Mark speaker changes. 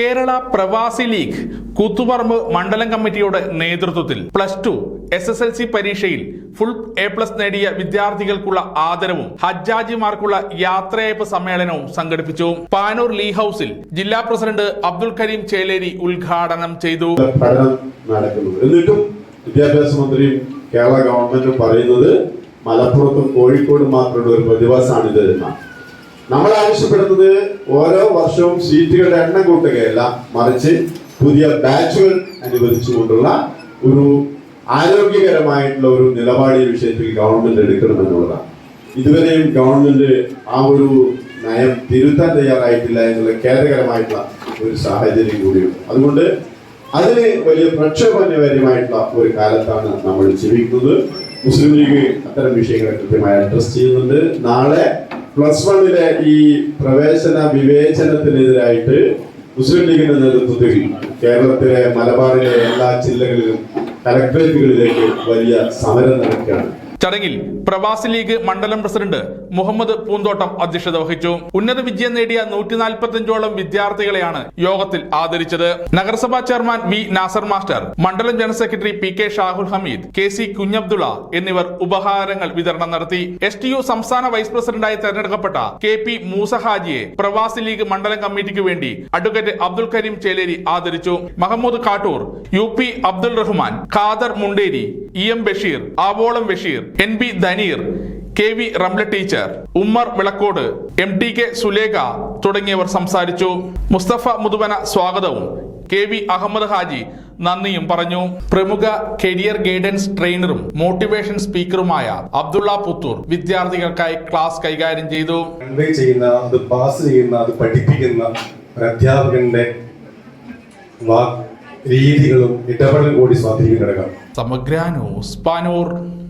Speaker 1: കേരള പ്രവാസി ലീഗ് കൂത്തുപറമ്പ് മണ്ഡലം കമ്മിറ്റിയുടെ നേതൃത്വത്തിൽ plus two S S L C പരീക്ഷയിൽ ഫുൾ എ പ്ലസ് നേടിയ വിദ്യാർത്ഥികൾക്കുള്ള ആദരവും ഹജ്ജാജിമാർക്കുള്ള യാത്രയയപ്പ് സമ്മേളനവും സംഘടിപ്പിച്ചു. പാനൂർ ലീ ഹൌസിൽ ജില്ലാ പ്രസിഡന്റ് അബ്ദുൽ കരീം ചേലേരി ഉദ്ഘാടനം ചെയ്തു.
Speaker 2: എന്നിട്ടും വിദ്യാഭ്യാസ മന്ത്രിയും കേരള ഗവൺമെന്റും പറയുന്നത് മലപ്പുറത്തും കോഴിക്കോടും മാത്രമുള്ള ഒരു പ്രതിഭാസമാണിത് എന്നാണ്. നമ്മൾ ആവശ്യപ്പെടുന്നത് ഓരോ വർഷവും സീറ്റുകളുടെ എണ്ണം കൂട്ടുകയല്ല മറിച്ച് പുതിയ ബാച്ചുകൾ അനുവദിച്ചുകൊണ്ടുള്ള ഒരു ആരോഗ്യകരമായിട്ടുള്ള ഒരു നിലപാട് ഈ വിഷയത്തിൽ ഗവൺമെന്റ് എടുക്കണമെന്നുള്ളതാണ് ഇതുവരെയും ഗവൺമെന്റ് ആ ഒരു നയം തിരുത്താൻ തയ്യാറായിട്ടില്ല എന്നുള്ള ഖേദകരമായിട്ടുള്ള ഒരു സാഹചര്യം കൂടിയുണ്ട്. അതുകൊണ്ട് അതിന് വലിയ പ്രക്ഷോഭനപരമായിട്ടുള്ള ഒരു കാലത്താണ് നമ്മൾ ജീവിക്കുന്നത്. മുസ്ലിം ലീഗ് അത്തരം വിഷയങ്ങളെ കൃത്യമായി അഡ്രസ് ചെയ്യുന്നുണ്ട്. നാളെ പ്ലസ് വണ്ണിലെ ഈ പ്രവേശന വിവേചനത്തിനെതിരായിട്ട് മുസ്ലിം ലീഗിന്റെ നേതൃത്വത്തിൽ കേരളത്തിലെ മലബാറിലെ എല്ലാ ജില്ലകളിലും കലക്ടറേറ്റുകളിലേക്ക് വലിയ സമരം നടക്കുകയാണ്.
Speaker 1: ചടങ്ങിൽ പ്രവാസി ലീഗ് മണ്ഡലം പ്രസിഡന്റ് മുഹമ്മദ് പൂന്തോട്ടം അധ്യക്ഷത വഹിച്ചു. ഉന്നത വിജയം നേടിയ നൂറ്റി നാൽപ്പത്തിയഞ്ചോളം വിദ്യാർത്ഥികളെയാണ് യോഗത്തിൽ ആദരിച്ചത്. നഗരസഭാ ചെയർമാൻ വി നാസർ മാസ്റ്റർ മണ്ഡലം general secretary P K Shahul Hameed K C Kunjabdulla എന്നിവർ ഉപഹാരങ്ങൾ വിതരണം നടത്തി. എസ് ടി യു സംസ്ഥാന വൈസ് പ്രസിഡന്റായി തെരഞ്ഞെടുക്കപ്പെട്ട കെ പി മൂസ ഹാജിയെ പ്രവാസി ലീഗ് മണ്ഡലം കമ്മിറ്റിക്ക് വേണ്ടി അഡ്വക്കേറ്റ് അബ്ദുൽ കരീം ചേലേരി ആദരിച്ചു. Mahmood Kattoor U P Abdul Rahman Khader Munderi E M Basheer Avolam Basheer N B Daneer K V Ramla teacher Ummer Vilakkode M T K Sulekha തുടങ്ങിയവർ സംസാരിച്ചു. മുസ്തഫ മുതുവന സ്വാഗതവും. കെ വി അഹമ്മദ് ഹാജി നന്ദിയും പറഞ്ഞു. പ്രമുഖ കരിയർ ഗൈഡൻസ് ട്രെയിനറും motivation സ്പീക്കറുമായ അബ്ദുള്ള പുത്തൂർ വിദ്യാർത്ഥികൾക്കായി class കൈകാര്യം ചെയ്തു.
Speaker 3: ചെയ്യുന്ന അത് പാസ് ചെയ്യുന്ന അത് പഠിപ്പിക്കുന്ന ഒരു അധ്യാപകന്റെ രീതികളും ഇടപെടലും കൂടി സ്വാധീനിക്കുന്ന
Speaker 1: സമഗ്ര ന്യൂസ് പാനൂർ.